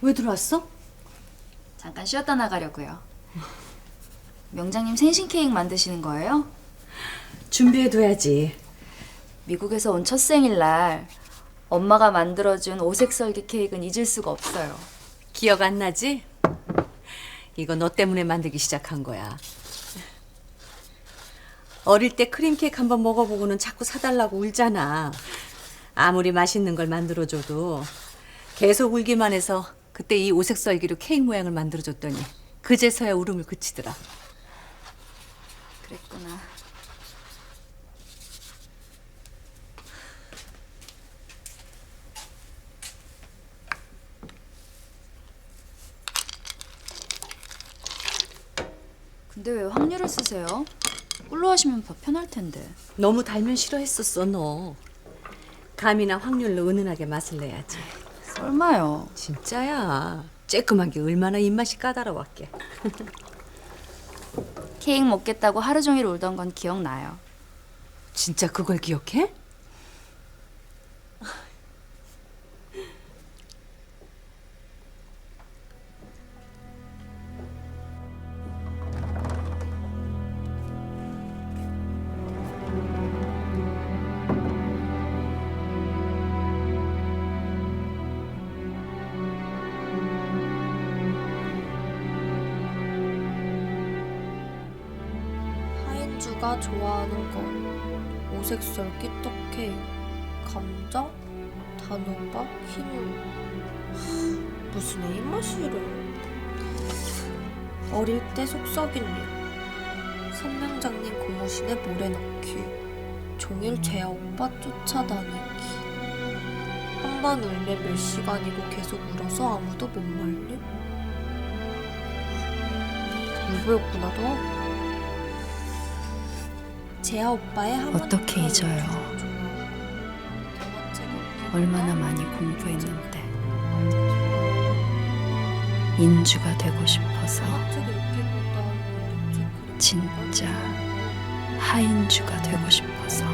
왜 들어왔어? 잠깐 쉬었다 나가려고요. 명장님 생신 케이크 만드시는 거예요? 준비해둬야지. 미국에서 온 첫 생일 날 엄마가 만들어준 오색 설계 케이크는 잊을 수가 없어요. 기억 안 나지? 이거 너 때문에 만들기 시작한 거야. 어릴 때 크림 케이크 한번 먹어보고는 자꾸 사달라고 울잖아. 아무리 맛있는 걸 만들어줘도 계속 울기만 해서 그때 이 오색 썰기로 케이크 모양을 만들어줬더니 그제서야 울음을 그치더라. 그랬구나. 근데 왜 확률을 쓰세요? 꿀로 하시면 더 편할 텐데. 너무 달면 싫어했었어 너. 감이나 확률로 은은하게 맛을 내야지. 설마요. 진짜야. 쬐끔한 게 얼마나 입맛이 까다로웠게. 케이크 먹겠다고 하루 종일 울던 건 기억나요. 진짜 그걸 기억해? 하인주가 좋아하는 건 오색설 끼떡케이크, 감자, 단호박, 흰우유. 하, 무슨 애 입맛이래. 어릴 때 속썩인 일. 선명장님 고무신에 모래 넣기. 종일 재야 오빠 쫓아다니기. 한 번 울면 몇 시간이고 계속 울어서 아무도 못 말림. 울보였구나 너. 재아 오빠의 한 어떻게 잊어요? 얼마나 많이 공부했는데 인주가 되고 싶어서 진짜 하인주가 되고 싶어서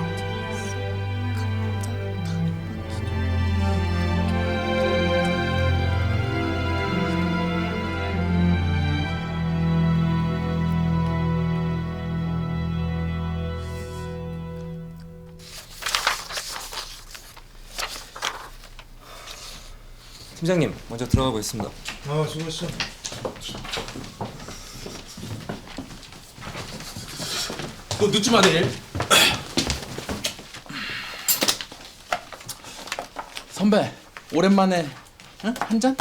팀장님 먼저 들어가고 있습니다. 아, 수고했어. 너 늦지 마 내일. 선배 오랜만에 응? 한 잔?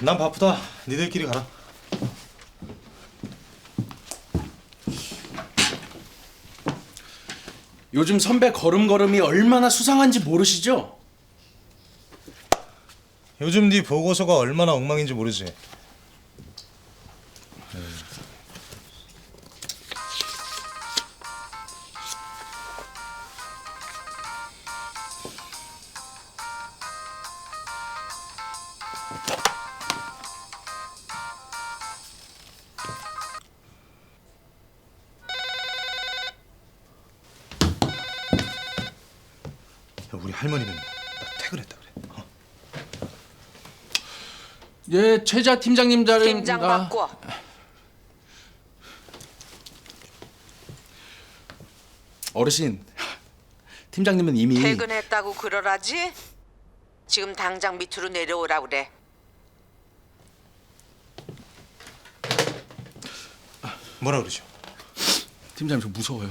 난 바쁘다. 니들끼리 가라. 요즘 선배 걸음걸음이 얼마나 수상한지 모르시죠? 요즘 네 보고서가 얼마나 엉망인지 모르지. 야, 우리 할머니는 나 퇴근했다 그래. 어? 예 최자 팀장님 자리입니다. 팀장 바꿔. 어르신 팀장님은 이미 퇴근했다고 그러라지? 지금 당장 밑으로 내려오라 그래. 뭐라 그러죠? 팀장님 저 무서워요.